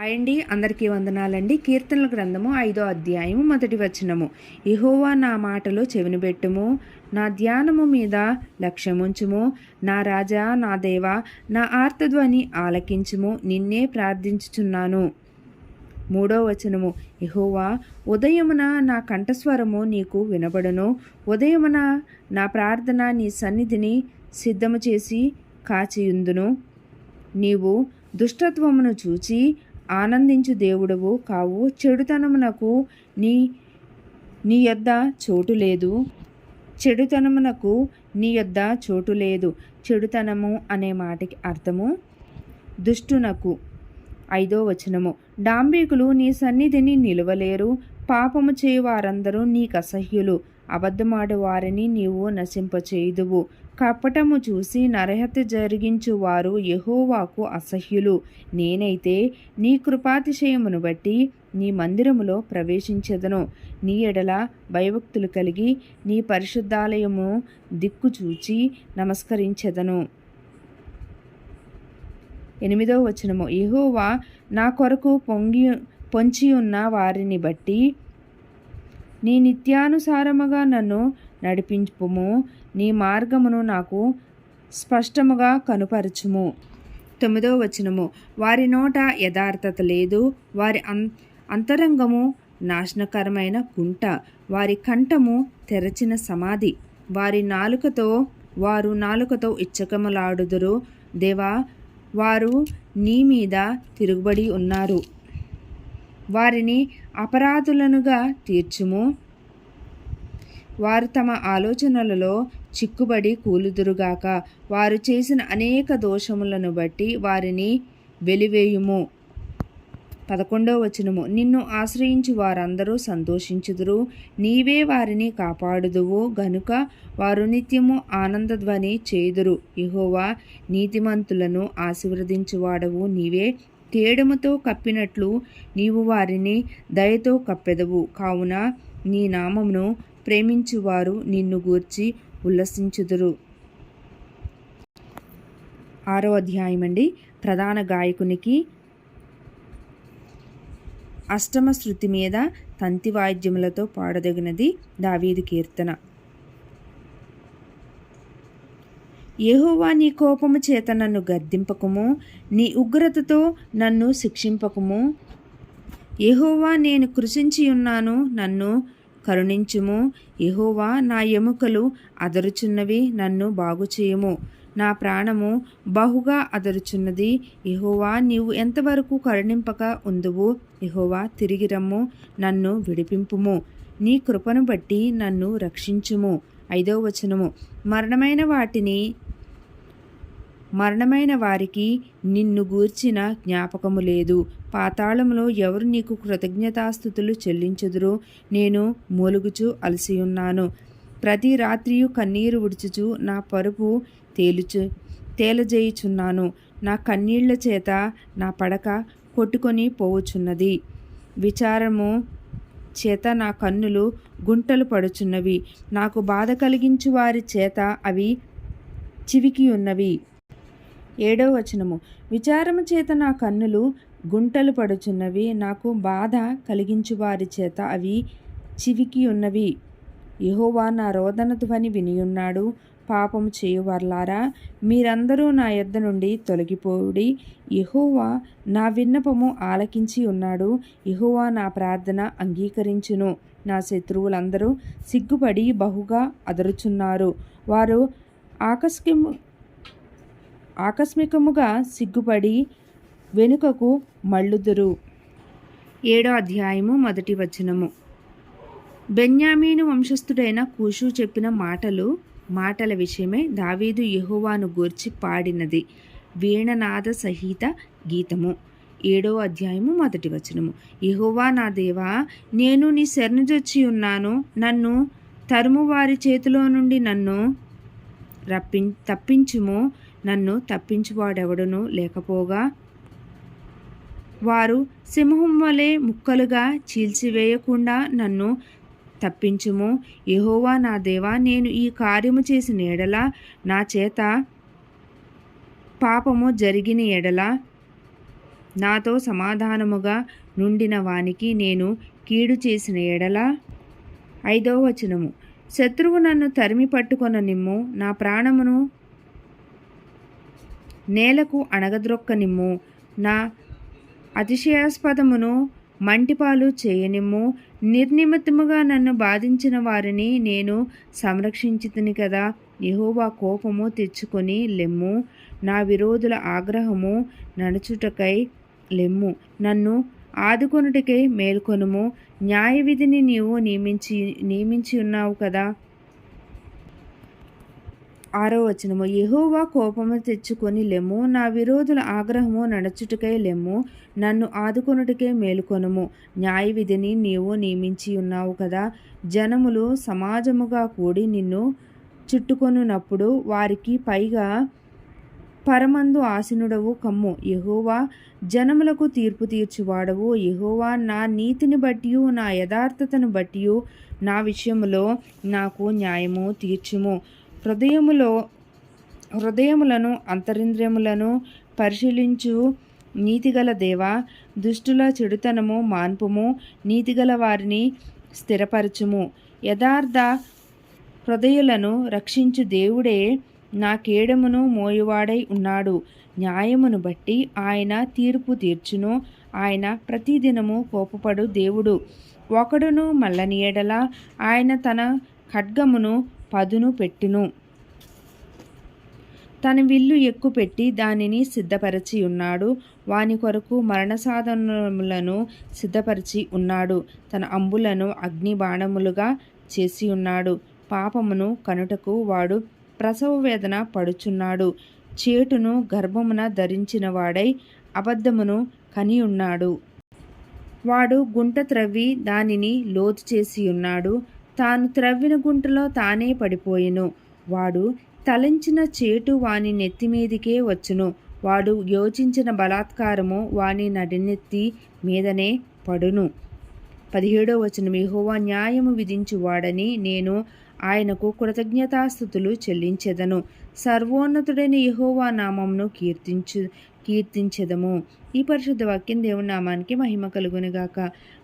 అండి అందరికీ వందనాలండి. కీర్తనల గ్రంథము ఐదో అధ్యాయము మొదటి వచనము. ఇహోవా నా మాటలు చెవినిబెట్టుము నా ధ్యానము మీద లక్ష్యముంచుము. నా రాజా నా దేవా నా ఆర్తధ్వని ఆలకించుము. నిన్నే ప్రార్థించుచున్నాను. మూడో వచనము. ఇహోవా ఉదయమున నా కంఠస్వరము నీకు వినబడును. ఉదయమున నా ప్రార్థన నీ సన్నిధిని సిద్ధము చేసి కాచియుందును. నీవు దుష్టత్వమును చూచి ఆనందించు దేవుడవు కావు. చెడుతనమునకు నీ నీ యొద్ద చోటు లేదు. చెడుతనమునకు నీ యొద్ద చోటు లేదు. చెడుతనము అనే మాటకి అర్థము? దుష్టునకు. ఐదో వచనము. డాంబికులు నీ సన్నిధిని నిలువలేరు. పాపము చేయు వారందరూ నీకు అసహ్యులు. అబద్ధమాడు వారిని నీవు నశింపచేయుదువు. కపటము చూసి నరహత్య జరిగించు వారు యహోవాకు అసహ్యులు. నేనైతే నీ కృపాతిశయమును బట్టి నీ మందిరములో ప్రవేశించెదను. నీ ఎడల భయభక్తులు కలిగి నీ పరిశుద్ధాలయము దిక్కు చూచి నమస్కరించెదను. ఎనిమిదో వచనము. యహోవా నా కొరకు పొంగి పొంచి ఉన్న వారిని బట్టి నీ నిత్యానుసారముగా నన్ను నడిపించుము. నీ మార్గమును నాకు స్పష్టముగా కనుపరచుము. తొమ్మిదో వచనము. వారి నోట యథార్థత లేదు. వారి అం అంతరంగము నాశనకరమైన గుంట. వారి కంఠము తెరచిన సమాధి. వారి నాలుకతో వారు నాలుకతో ఇచ్చకములాడుదురు. దేవా వారు నీ మీద తిరుగుబడి ఉన్నారు. వారిని అపరాధులనుగా తీర్చుము. వారు తమ ఆలోచనలలో చిక్కుబడి కూలుదురుగాక. వారు చేసిన అనేక దోషములను బట్టి వారిని వెలివేయుము. పదకొండవ వచనము. నిన్ను ఆశ్రయించి వారందరూ సంతోషించుదురు. నీవే వారిని కాపాడుదువు. గనుక వారు నిత్యము ఆనందధ్వని చేదురు ఇహోవా నీతిమంతులను ఆశీర్వదించువాడవు. నీవే తేడముతో కప్పినట్లు నీవు వారిని దయతో కప్పెదవు. కావున నీ నామమును ప్రేమించువారు నిన్ను గూర్చి ఉల్లసించుదురు. ఆరో అధ్యాయం అండి ప్రధాన గాయకునికి అష్టమ శృతి మీద తంతి వాయిద్యములతో పాడదగినది దావీది కీర్తన. ఏహోవా నీ కోపము చేత నన్ను గద్దింపకము నీ ఉగ్రతతో నన్ను శిక్షింపకము. ఏహోవా నేను కృషించి ఉన్నాను నన్ను కరుణించుము. ఎహోవా నా ఎముకలు అదరుచున్నవి నన్ను బాగు చేయుము నా ప్రాణము బహుగా అదరుచున్నది. ఎహోవా నీవు ఎంతవరకు కరుణింపక ఉందువు? ఎహోవా తిరిగి రమ్ము నన్ను విడిపింపుము. నీ కృపను బట్టి నన్ను రక్షించుము. ఐదో వచనము. మరణమైన వాటిని మరణమైన వారికి నిన్ను గూర్చిన జ్ఞాపకము లేదు. పాతాళంలో ఎవరు నీకు కృతజ్ఞతాస్థుతులు చెల్లించుదురో నేను మూలుగుచు అలసియున్నాను. ప్రతి రాత్రియు కన్నీరు విడుచుచు నా పరుపు తేలుచు తేలజేయుచున్నాను. నా కన్నీళ్ళ చేత నా పడక కొట్టుకొని పోవుచున్నది. విచారము చేత నా కన్నులు గుంటలు పడుచున్నవి. నాకు బాధ కలిగించు వారి చేత అవి చివికి ఉన్నవి ఏడో వచనము. విచారము చేత నా కన్నులు గుంటలు పడుచున్నవి నాకు బాధ కలిగించు వారి చేత అవి చివికి ఉన్నవి. యహోవా నా రోదన ధ్వని వినియున్నాడు పాపం చేయువర్లారా మీరందరూ నా యొద్ద నుండి తొలగిపోడి యహోవా నా విన్నపము ఆలకించి ఉన్నాడు యహోవా నా ప్రార్థన అంగీకరించును. నా శత్రువులందరూ సిగ్గుపడి బహుగా అదరుచున్నారు. వారు ఆకస్మికము ఆకస్మికముగా సిగ్గుపడి వెనుకకు మళ్ళుదురు. ఏడో అధ్యాయము మొదటి వచనము. బెన్యామీను వంశస్థుడైన కూషు చెప్పిన మాటలు మాటల విషయమే దావీదు యెహోవాను గూర్చి పాడినది. వీణనాద సహిత గీతము. ఏడో అధ్యాయము మొదటి వచనము. యహోవా నా దేవా నేను నీ శరణుజొచ్చి ఉన్నాను. నన్ను తరుము వారి చేతిలో నుండి నన్ను రప్పి తప్పించుము. నన్ను తప్పించువాడెవడును లేకపోగా. వారు సింహం వలె ముక్కలుగా చీల్చివేయకుండా నన్ను తప్పించుము. యెహోవా నా దేవా నేను ఈ కార్యము చేసిన ఎడల నా చేత పాపము జరిగిన ఎడల నాతో సమాధానముగా నుండిన వానికి నేను కీడు చేసిన ఎడల. ఐదవ వచనము. శత్రువు నన్ను తరిమి పట్టుకొన నిమ్ము నా ప్రాణమును నేలకు అణగద్రొక్క నిమ్ము నా అతిశయాస్పదమును మంటిపాలు చేయనిమ్ము. నిర్నిమిత్తముగా నన్ను బాధించిన వారిని నేను సంరక్షించుతుని కదా. యహోవా కోపము తెచ్చుకొని లెమ్ము. నా విరోధుల ఆగ్రహము నడుచుటకై లెమ్ము. నన్ను ఆదుకొనుటకై మేల్కొనుము. న్యాయ విధిని నీవు నియమించి నియమించి ఉన్నావు కదా. ఆరో వచనము యహోవా కోపము తెచ్చుకొని లెమ్ము నా విరోధుల ఆగ్రహము నడచుటకై లెమ్ము నన్ను ఆదుకొనుటకే మేలుకొనుము. న్యాయ విధిని నీవు నియమించి ఉన్నావు కదా. జనములు సమాజముగా కూడి నిన్ను చుట్టుకొనున్నప్పుడు వారికి పైగా పరమందు ఆశనుడవు కమ్ము. యహోవా జనములకు తీర్పు తీర్చువాడవు. యహోవా నా నీతిని బట్టి నా యథార్థతను బట్టి నా విషయములో నాకు న్యాయము తీర్చుము. హృదయములో హృదయములను అంతరింద్రియములను పరిశీలించు నీతిగల దేవ దుష్టుల చెడుతనము మాన్పుము నీతిగల వారిని స్థిరపరచుము. యథార్థ హృదయులను రక్షించు దేవుడే నా కేడమును మోయువాడై ఉన్నాడు. న్యాయమును బట్టి ఆయన తీర్పు తీర్చును. ఆయన ప్రతిదినము కోపపడు దేవుడు. ఒకడును మల్లని ఎడల ఆయన తన ఖడ్గమును పదును పెట్టును. తన విల్లు ఎక్కుపెట్టి దానిని సిద్ధపరచి ఉన్నాడు. వాని కొరకు మరణ సాధనములను సిద్ధపరిచి ఉన్నాడు. తన అంబులను అగ్ని బాణములుగా చేసి ఉన్నాడు. పాపమును కనుటకు వాడు ప్రసవ వేదన పడుచున్నాడు. చేటును గర్భమున ధరించిన వాడై అబద్ధమును కని ఉన్నాడు. వాడు గుంట త్రవ్వి దానిని లోతు చేసి ఉన్నాడు. తాను త్రవ్విన గుంటలో తానే పడిపోయెను. వాడు తలంచిన చేటు వాని నెత్తిమీదికే వచ్చును. వాడు యోచించిన బలాత్కారము వాని నడినెత్తి మీదనే పడును. పదిహేడో వచనం యెహోవా న్యాయము విధించువాడని నేను ఆయనకు కృతజ్ఞతాస్థుతులు చెల్లించెదను. సర్వోన్నతుడైన యహోవా నామంను కీర్తించు కీర్తించెదము. ఈ పరిశుద్ధ వాక్యం దేవుని నామానికి మహిమ కలుగునిగాక.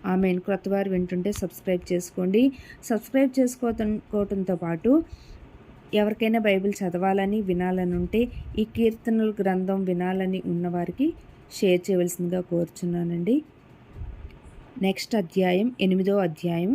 ఆమె క్రొత్తవారు వింటుంటే సబ్స్క్రైబ్ చేసుకోండి. సబ్స్క్రైబ్ చేసుకోవటంతో పాటు ఎవరికైనా బైబిల్ చదవాలని వినాలని ఉంటే ఈ కీర్తనల గ్రంథం వినాలని ఉన్నవారికి షేర్ చేయవలసిందిగా కోరుచున్నానండి. నెక్స్ట్ అధ్యాయం ఎనిమిదో అధ్యాయం.